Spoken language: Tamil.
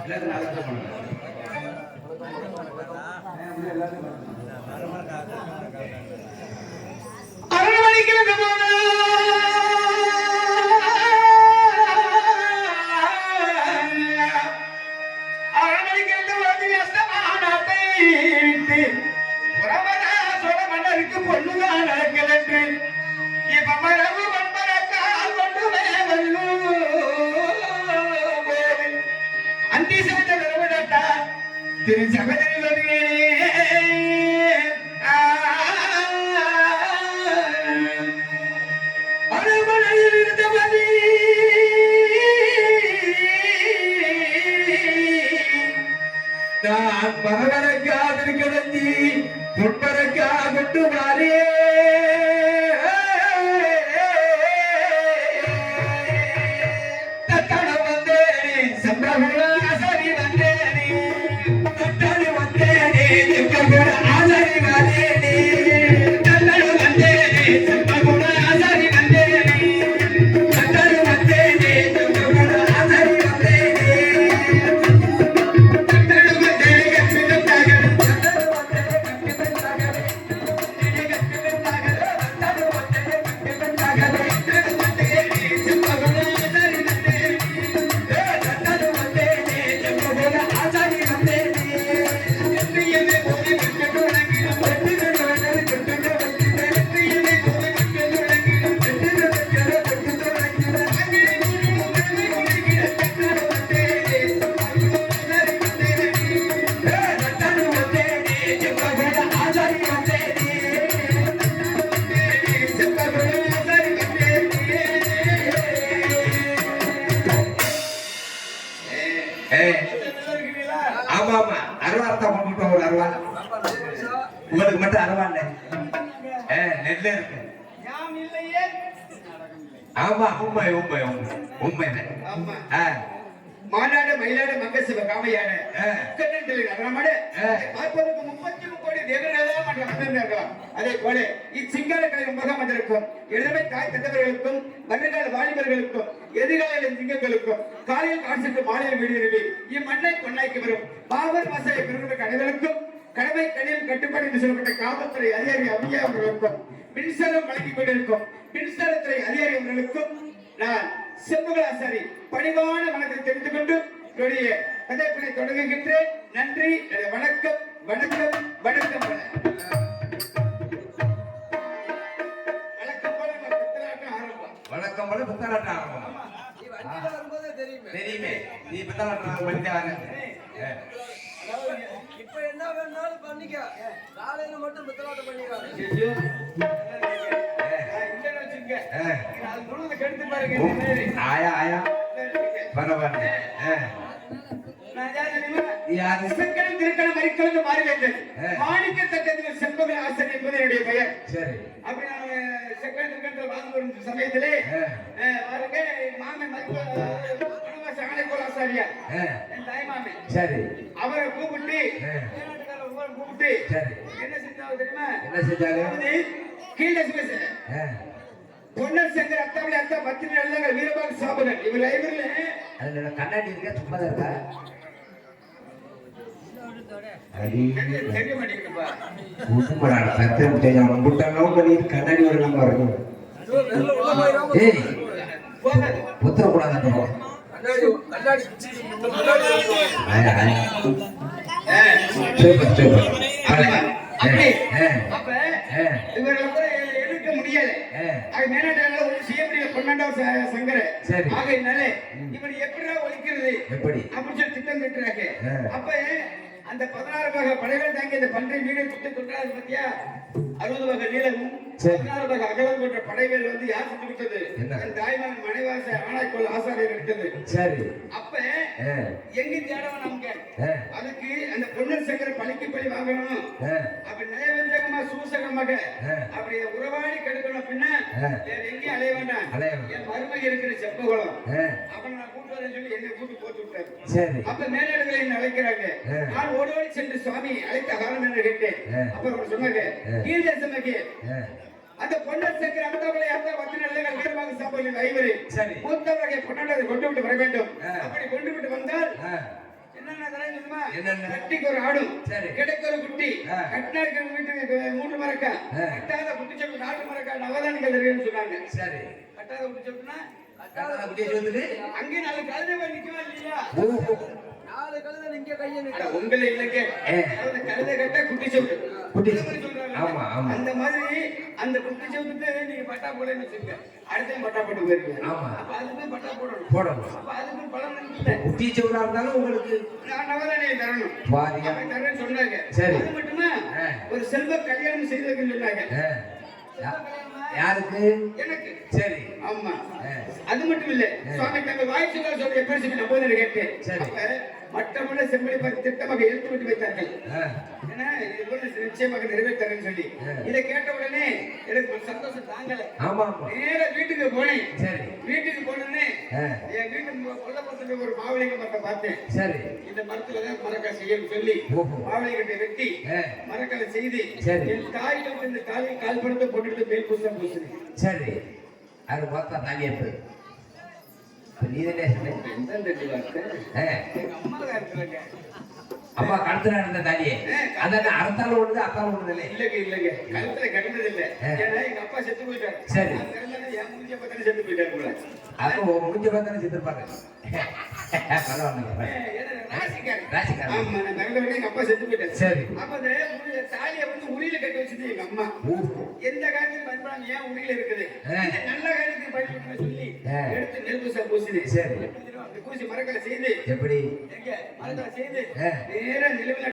எல்லாரும் அலட்சியம் Tienen சம்பிரகுல ஏ நெல்ல இருக்கு. ஆமா உண்மை உண்மை உண்மை உண்மை. ஆமா. ஆ, மாநாடு மயிலாடு மங்க சிவ காமையாடு. ஆ. கண்ணன்களின் நடனமாடு ஆ. பார்ப்பதற்கு முப்பத்தி முக்கோடி தேவர்களாம் அதே போல இச்சிங்கார கலை வந்திருக்கும் இளமை தாய் தந்தவர்களுக்கும் மன்னர்கள் வாலிபர்களுக்கும் எதிர்கால சிங்கங்களுக்கும் காலையில் காட்சிக்கு மாலையில் வீடுகளில் இம்மண்ணை பொன்னாய்க்கு வரும். பாவர் வாசலை பெருமைக்கு அனைவருக்கும் கடமை கணியில் கட்டுப்பாடு என்று சொல்லப்பட்ட காவல்துறை அதிகாரி அபியா அவர்களுக்கும் மின்சாரம் வழங்கிக் கொண்டிருக்கும் மின்சாரத்துறை அதிகாரி அவர்களுக்கும் நான் செம்புகளாசாரி பணிவான வணக்கத்தை தெரிந்து கொண்டு என்னுடைய கதைப்பினை தொடங்குகின்றேன். நன்றி வணக்கம் வணக்கம் வணக்கம். வணக்கம் போல நம்ம பித்தலாட்டம் ஆரம்பம். வணக்கம் தெரியுமே. நீ புத்தலாட்டம் பண்ணிட்டாங்க பண்ணிக்க. காலையில மட்டும் பித்தலாட்டம் மாதிரி. ஆயா ஆயா. பரவாயில்ல இசைக்கணும், திருக்கணும், மறிக்கணும் மாறி ஆசன் என்பது என்னுடைய பெயர். சரி. அப்படி நான் செக்கன் திருக்கணத்தில் வாழ்ந்து வரும் சமயத்திலே பாருங்க மாமன் மருத்துவ ஆசாரியார். ஆ, என் தாய் மாமன். சரி. அவரை கூப்பிட்டு கூப்பிட்டு என்ன செஞ்சாங்க தெரியுமா? என்ன செஞ்சாங்க? கீழே பேச ஆ, பொன்னர் சங்கர் அத்தாவளி அத்தா பத்திரி எழுதாங்க வீரபாகு சாபகன். இவர் லைப்ரரியில அதுல கண்ணாடி இருக்கா? சும்மா தான் இருக்கா? கண்ணாடி ஒரு நம்ம இருக்கும் ஆ. சூப்பர் சூப்பர் பன்னெண்டாவது ச- சங்கர. ஆகையினால எப்படிடா ஒழிக்கிறது? அப்படின்னு சொல்லி திட்டம் திட்டுறாங்க. அப்ப அந்த பதினாறு வகை படைகள் தாங்கி இந்த பன்றை வீடு சுட்டு தொட்டாது பத்தியா? அறுபது வகை நீளமும். பதினாறு வகை அகலம் கொண்ட படைகள் வந்து யார் சுட்டு? என் தாய்மன் மனைவாச ஆனாய்கோள் ஆசாரியர் எடுத்தது சரி. அப்ப எங்க தேடவன் நமக்கு? அதுக்கு அந்த பொன்னர் சங்கர பழிக்கு பழி வாங்கணும். அப்படி நயவஞ்சகமா சூசகமாக. அப்படி உறவாடி கெடுக்கணும் அப்படின்னா ஆ. வேற எங்கேயும் அலைய வேண்டாம். என் மருமகன் இருக்கிற செப்பகுளம். அவன் நான் கூட்டு வரேன்னு சொல்லி என்னை கூட்டு போட்டு விட்டாரு. அப்ப மேலாடுகளை என்ன அழைக்கிறாங்க. நான் ஓடோடி சென்று சுவாமி அழைத்த காரணம் என்று கேட்டேன். அப்ப சொன்னாங்க. கீழ் அந்த பொன்னர் சேர்க்கிற அடுத்தவர்களை அந்த பத்து நல்லங்கள் வீரமாக சாப்பிடுங்கள் ஐவரு சரி. மூத்தவர்களை பொன்னாட்டத்தை கொண்டு விட்டு வர வேண்டும். அப்படி கொண்டு விட்டு வந்தால்? கட்டிக்கு ஒரு சரி. கிடைக்கு ஒரு குட்டி. கட்டினாருக்கு வீட்டுக்கு மூன்று மரக்கா. கட்டாத குட்டி நாலு மரக்கா நவதானிகள் தருவேன்னு சொன்னாங்க சரி கட்டாத குட்டி சொல்லுது அங்கே நாலு கழுதை நிக்கவா இல்லையா நாலு கழுதை இங்க கையை நிக்க உங்களை இல்லைங்க. அதாவது கழுதை கட்ட குட்டி சொல்லு குட்டி அந்த. ஆமா, ஆமா. அந்த மாதிரி அந்த குட்டி சொல்லுக்கு நீங்க பட்டா போடலன்னு வச்சுக்க அடுத்த பட்டா போட்டு ஆமா. அப்ப அதுக்கும் பட்டா போடணும். போடணும். அப்ப அதுக்கும் பலன் இல்லை. குட்டி சோறா இருந்தாலும் உங்களுக்கு நான் நவதானியை தரணும். பாதியா தரேன்னு சொன்னாங்க. சரி. அது மட்டுமா. ஒரு செல்வ கல்யாணம் செய்து வைக்கணும்னு சொன்னாங்க யாருக்கு? எனக்கு. சரி. ஆமா. அது மட்டும் இல்ல சுவாமி தங்க வாய் சொல்ல சொல்ற எப்படி சொல்லி நம்போது கேட்டேன். சரி. மற்றவங்கள செம்மொழி பார்த்து திட்டமாக எழுத்து விட்டு வைத்தார்கள். ஏன்னா, நிச்சயமாக நிறைவேற்றாருன்னு சொல்லி. இதை கேட்ட உடனே எனக்கு ஒரு சந்தோஷம் தாங்கல. நேரா வீட்டுக்கு போனேன். சரி. வீட்டுக்கு போனோடனே ஆ, என் வீட்டு கொல்லப்பட்ட ஒரு மாவளிக மரத்தை பார்த்தேன். சரி. இந்த மரத்துல தான் மரக்காய் செய்யணும்னு சொல்லி. மாவளிகட்டை வெட்டி மரக்காலை செய்து. என் தாய் இந்த காலில் கால் படத்தை போட்டுட்டு மேல் பூசா பூசுனேன் சரி. அது மொத்தம் தானே போய் அப்பா கழுத்துல இருந்த தாலியே. அதான் அறத்தாலும் ஒண்ணுது அத்தாலும் ஒண்ணுது இல்லைங்க இல்லைங்க. கழுத்துல கட்டினது இல்ல எங்க அப்பா செத்து போயிட்டாரு. சரி. என் மூஞ்சிய பார்த்தாலே செத்து போயிட்டாரு அப்போ முடிஞ்ச பார்த்தானே செத்துருப்பாங்க. சரி. அப்ப தாலியை வந்து உரியில கட்டி வச்சது எங்க அம்மா. எந்த காரியத்துக்கு பயன்படாம ஏன் உரியில இருக்குது? நல்ல காரியத்துக்கு பயன்படுத்துன்னு சொல்லி. எடுத்து நெல் பூசா பூசினேன். சரி. பூசி மரக்கலை செய்து எப்படி மரக்கலை செய்து. நேரா நிலவுல